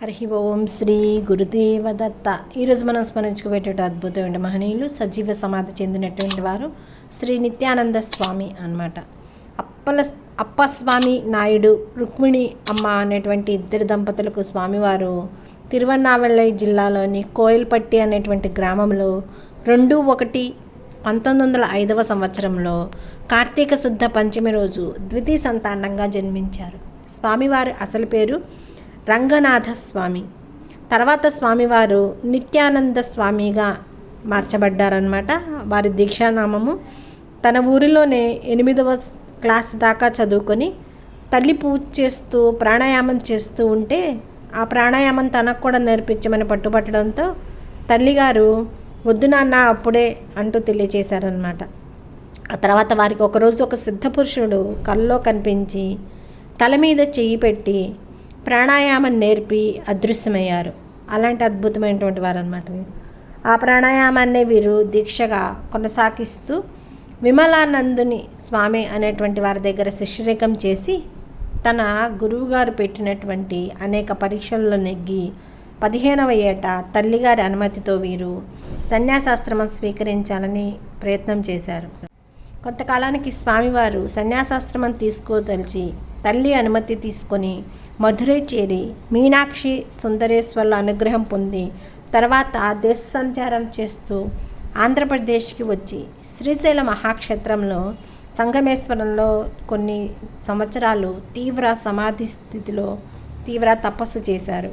హరి ఓం శ్రీ గురుదేవ దత్త ఈరోజు మనం స్మరించుకుపోయేట అద్భుతమైన మహనీయులు సజీవ సమాధి చెందినటువంటి వారు శ్రీ నిత్యానంద స్వామి అన్నమాట. అప్పల అప్పస్వామి నాయుడు రుక్మిణి అమ్మ అనేటువంటి ఇద్దరు దంపతులకు స్వామివారు తిరువన్నామలై జిల్లాలోని కోయిల్పట్టి అనేటువంటి గ్రామంలో రెండు ఒకటి పంతొమ్మిది వందల ఐదవ సంవత్సరంలో కార్తీక శుద్ధ పంచమి రోజు ద్వితీయ సంతానంగా జన్మించారు. స్వామివారి అసలు పేరు రంగనాథ స్వామి తర్వాత స్వామివారు నిత్యానంద స్వామిగా మార్చబడ్డారనమాట వారి దీక్షానామము. తన ఊరిలోనే ఎనిమిదవ క్లాస్ దాకా చదువుకొని తల్లి పూజ చేస్తూ ప్రాణాయామం చేస్తూ ఉంటే ఆ ప్రాణాయామం తనకు కూడా నేర్పించమని పట్టుబట్టడంతో తల్లిగారు వద్దు నాన్న అప్పుడే అంటూ తెలియచేశారనమాట ఆ తర్వాత వారికి ఒకరోజు ఒక సిద్ధపురుషుడు కల్లో కనిపించి తల మీద చెయ్యి పెట్టి ప్రాణాయామం నేర్పి అదృశ్యమయ్యారు. అలాంటి అద్భుతమైనటువంటి వారు అనమాట వీరు. ఆ ప్రాణాయామాన్ని వీరు దీక్షగా కొనసాగిస్తూ విమలానందుని స్వామి అనేటువంటి వారి దగ్గర శిష్యరేకం చేసి తన గురువుగారు పెట్టినటువంటి అనేక పరీక్షల్లో నెగ్గి పదిహేనవ ఏట తల్లిగారి అనుమతితో వీరు సన్యాసాశ్రమం స్వీకరించాలని ప్రయత్నం చేశారు. కొంతకాలానికి స్వామివారు సన్యాసాశ్రమం తీసుకోదలిచి తల్లి అనుమతి తీసుకొని మధురై చేరి మీనాక్షి సుందరేశ్వర్ల అనుగ్రహం పొంది తర్వాత దేశ సంచారం చేస్తూ ఆంధ్రప్రదేశ్కి వచ్చి శ్రీశైల మహాక్షేత్రంలో సంగమేశ్వరంలో కొన్ని సంవత్సరాలు తీవ్ర సమాధి స్థితిలో తీవ్ర తపస్సు చేశారు.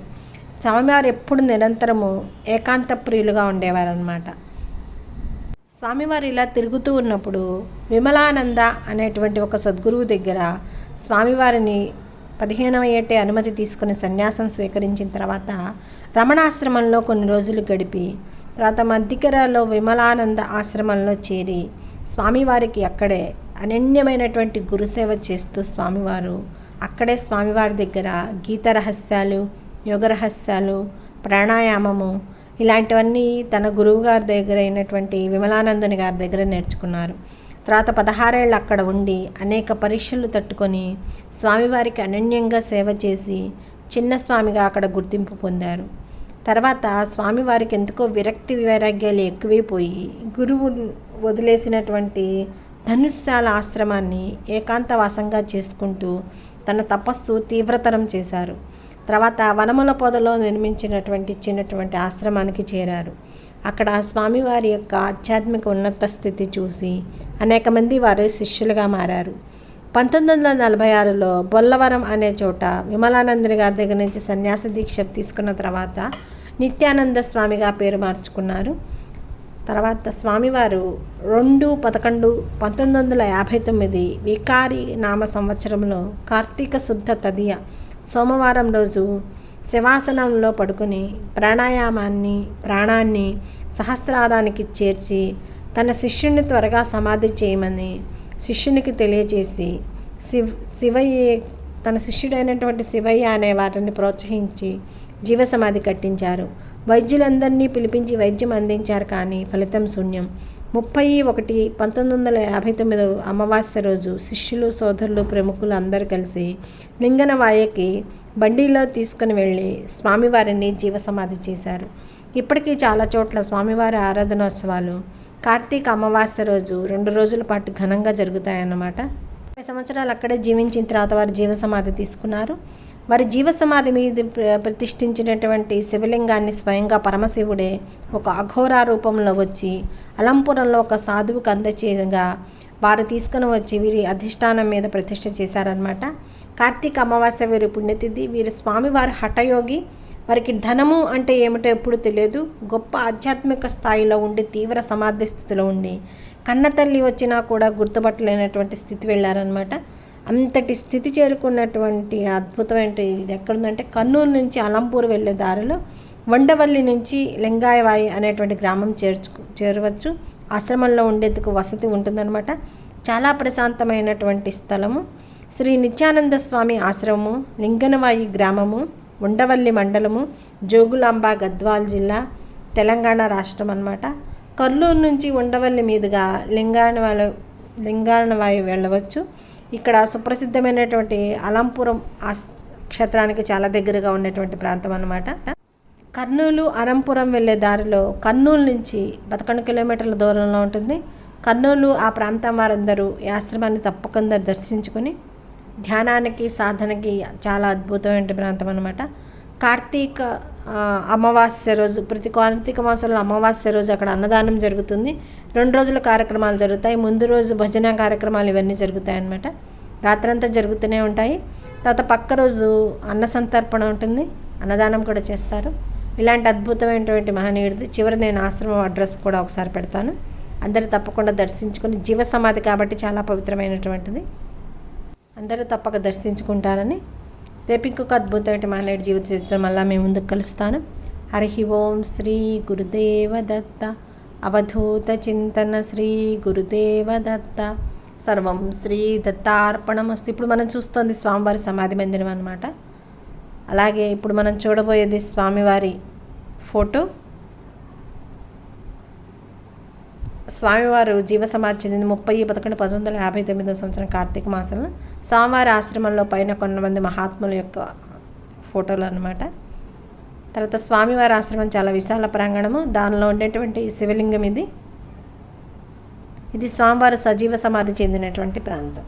స్వామివారు ఎప్పుడు నిరంతరము ఏకాంత ప్రియులుగా ఉండేవారనమాట స్వామివారు ఇలా తిరుగుతూ ఉన్నప్పుడు విమలానంద అనేటువంటి ఒక సద్గురువు దగ్గర స్వామివారిని పదిహేనవ ఏటే అనుమతి తీసుకుని సన్యాసం స్వీకరించిన తర్వాత రమణాశ్రమంలో కొన్ని రోజులు గడిపి తర్వాత మధ్యకరలో విమలానంద ఆశ్రమంలో చేరి స్వామివారికి అక్కడే అనన్యమైనటువంటి గురుసేవ చేస్తూ స్వామివారు అక్కడే స్వామివారి దగ్గర గీత రహస్యాలు యోగ రహస్యాలు ప్రాణాయామము ఇలాంటివన్నీ తన గురువుగారి దగ్గర అయినటువంటి విమలానందుని గారి దగ్గర నేర్చుకున్నారు. తర్వాత పదహారేళ్ళు అక్కడ ఉండి అనేక పరీక్షలు తట్టుకొని స్వామివారికి అనన్యంగా సేవ చేసి చిన్న స్వామిగా అక్కడ గుర్తింపు పొందారు. తర్వాత స్వామివారికి ఎందుకో విరక్తి వైరాగ్యాలు ఎక్కువైపోయి గురువు వదిలేసినటువంటి ధనుశాల ఆశ్రమాన్ని ఏకాంతవాసంగా చేసుకుంటూ తన తపస్సు తీవ్రతరం చేశారు. తర్వాత వనముల పొదలో నిర్మించినటువంటి చిన్నటువంటి ఆశ్రమానికి చేరారు. అక్కడ స్వామివారి యొక్క ఆధ్యాత్మిక ఉన్నత స్థితి చూసి అనేక మంది వారి శిష్యులుగా మారారు. పంతొమ్మిది వందల నలభై ఆరులో బొల్లవరం అనే చోట విమలానందుని గారి దగ్గర నుంచి సన్యాస దీక్ష తీసుకున్న తర్వాత నిత్యానంద స్వామిగా పేరు మార్చుకున్నారు. తర్వాత స్వామివారు రెండు పదకొండు పంతొమ్మిది వందల యాభై తొమ్మిది వికారి నామ సంవత్సరంలో కార్తీక శుద్ధ తదియ సోమవారం రోజు శివాసనంలో పడుకుని ప్రాణాయామాన్ని ప్రాణాన్ని సహస్రారానికి చేర్చి తన శిష్యుని త్వరగా సమాధి చేయమని శిష్యునికి తెలియజేసి శివ్ శివయ్య తన శిష్యుడైనటువంటి శివయ్య అనే వాటిని ప్రోత్సహించి జీవసమాధి కట్టించారు. వైద్యులందరినీ పిలిపించి వైద్యం అందించారు కానీ ఫలితం శూన్యం. ముప్పై ఒకటి పంతొమ్మిది వందల యాభై తొమ్మిది అమావాస్య రోజు శిష్యులు సోదరులు ప్రముఖులు అందరూ కలిసి లింగనవాయకి బండిలో తీసుకుని వెళ్ళి స్వామివారిని జీవసమాధి చేశారు. ఇప్పటికీ చాలా చోట్ల స్వామివారి ఆరాధనోత్సవాలు కార్తీక అమావాస్య రోజు రెండు రోజుల పాటు ఘనంగా జరుగుతాయన్నమాట. ముప్పై సంవత్సరాలు అక్కడే జీవించిన తర్వాత వారు జీవసమాధి తీసుకున్నారు. వారి జీవసమాధి మీద ప్ర- ప్రతిష్ఠించినటువంటి శివలింగాన్ని స్వయంగా పరమశివుడే ఒక అఘోరా రూపంలో వచ్చి అలంపురంలో ఒక సాధువుకు అందచేయగా వారు తీసుకుని వచ్చి వీరి అధిష్టానం మీద ప్రతిష్ఠ చేశారనమాట కార్తీక అమావాస్య వీరి పుణ్యతిథి వీరి స్వామివారి హఠయోగి వారికి ధనము అంటే ఏమిటో ఎప్పుడు తెలియదు. గొప్ప ఆధ్యాత్మిక స్థాయిలో ఉండి తీవ్ర సమాధి స్థితిలో ఉండి కన్న తల్లి వచ్చినా కూడా గుర్తుపట్టలేనటువంటి స్థితి వెళ్ళారనమాట అంతటి స్థితి చేరుకున్నటువంటి అద్భుతమైన ఇది ఎక్కడుందంటే కర్నూలు నుంచి అలంపూర్ వెళ్ళే దారిలో వండవల్లి నుంచి లింగాయవాయి అనేటువంటి గ్రామం చేర్చు చేరవచ్చు. ఆశ్రమంలో ఉండేందుకు వసతి ఉంటుందన్నమాట. చాలా ప్రశాంతమైనటువంటి స్థలము. శ్రీ నిత్యానంద స్వామి ఆశ్రమము లింగనవాయి గ్రామము ఉండవల్లి మండలము జోగులాంబ గద్వాల్ జిల్లా తెలంగాణ రాష్ట్రం అన్నమాట. కర్నూలు నుంచి ఉండవల్లి మీదుగా లింగానవాయి లింగానవాయి వెళ్ళవచ్చు. ఇక్కడ సుప్రసిద్ధమైనటువంటి అలంపురం క్షేత్రానికి చాలా దగ్గరగా ఉన్నటువంటి ప్రాంతం అన్నమాట. కర్నూలు అరంపురం వెళ్ళే దారిలో కర్నూలు నుంచి పదకొండు కిలోమీటర్ల దూరంలో ఉంటుంది. కర్నూలు ఆ ప్రాంతం వారందరూ ఈ ఆశ్రమాన్ని తప్పకుండా దర్శించుకొని ధ్యానానికి సాధనకి చాలా అద్భుతమైన ప్రాంతం అనమాట కార్తీక అమావాస్య రోజు ప్రతి కార్తీక మాసంలో అమావాస్య రోజు అక్కడ అన్నదానం జరుగుతుంది. రెండు రోజుల కార్యక్రమాలు జరుగుతాయి. ముందు రోజు భజన కార్యక్రమాలు ఇవన్నీ జరుగుతాయి అన్నమాట. రాత్రంతా జరుగుతూనే ఉంటాయి. తర్వాత పక్క రోజు అన్న సంతర్పణ ఉంటుంది. అన్నదానం కూడా చేస్తారు. ఇలాంటి అద్భుతమైనటువంటి మహనీయుడిది. చివరి నేను ఆశ్రమం అడ్రస్ కూడా ఒకసారి పెడతాను. అందరూ తప్పకుండా దర్శించుకొని జీవ సమాధి కాబట్టి చాలా పవిత్రమైనటువంటిది. అందరూ తప్పక దర్శించుకుంటారని. రేపు ఇంకొక అద్భుతమైన మహనీయుడి జీవిత చరిత్ర మళ్ళీ మేము ముందుకు కలుస్తాను. హరి ఓం శ్రీ గురుదేవ దత్త అవధూత చింతన శ్రీ గురుదేవ దత్త సర్వం శ్రీ దత్తార్పణమస్తు. ఇప్పుడు మనం చూస్తుంది స్వామివారి సమాధి మందిరం అనమాట అలాగే ఇప్పుడు మనం చూడబోయేది స్వామివారి ఫోటో. స్వామివారు జీవ సమాధి చెందింది ముప్పై పదకొండు పంతొమ్మిది వందల యాభై తొమ్మిదో సంవత్సరం కార్తీక మాసంలో స్వామివారి ఆశ్రమంలో పైన కొంతమంది మహాత్ముల యొక్క ఫోటోలు అన్నమాట. తర్వాత స్వామివారి ఆశ్రమం చాలా విశాల ప్రాంగణము. దానిలో ఉండేటువంటి శివలింగం ఇది. ఇది స్వామివారి సజీవ సమాధి చెందినటువంటి ప్రాంతం.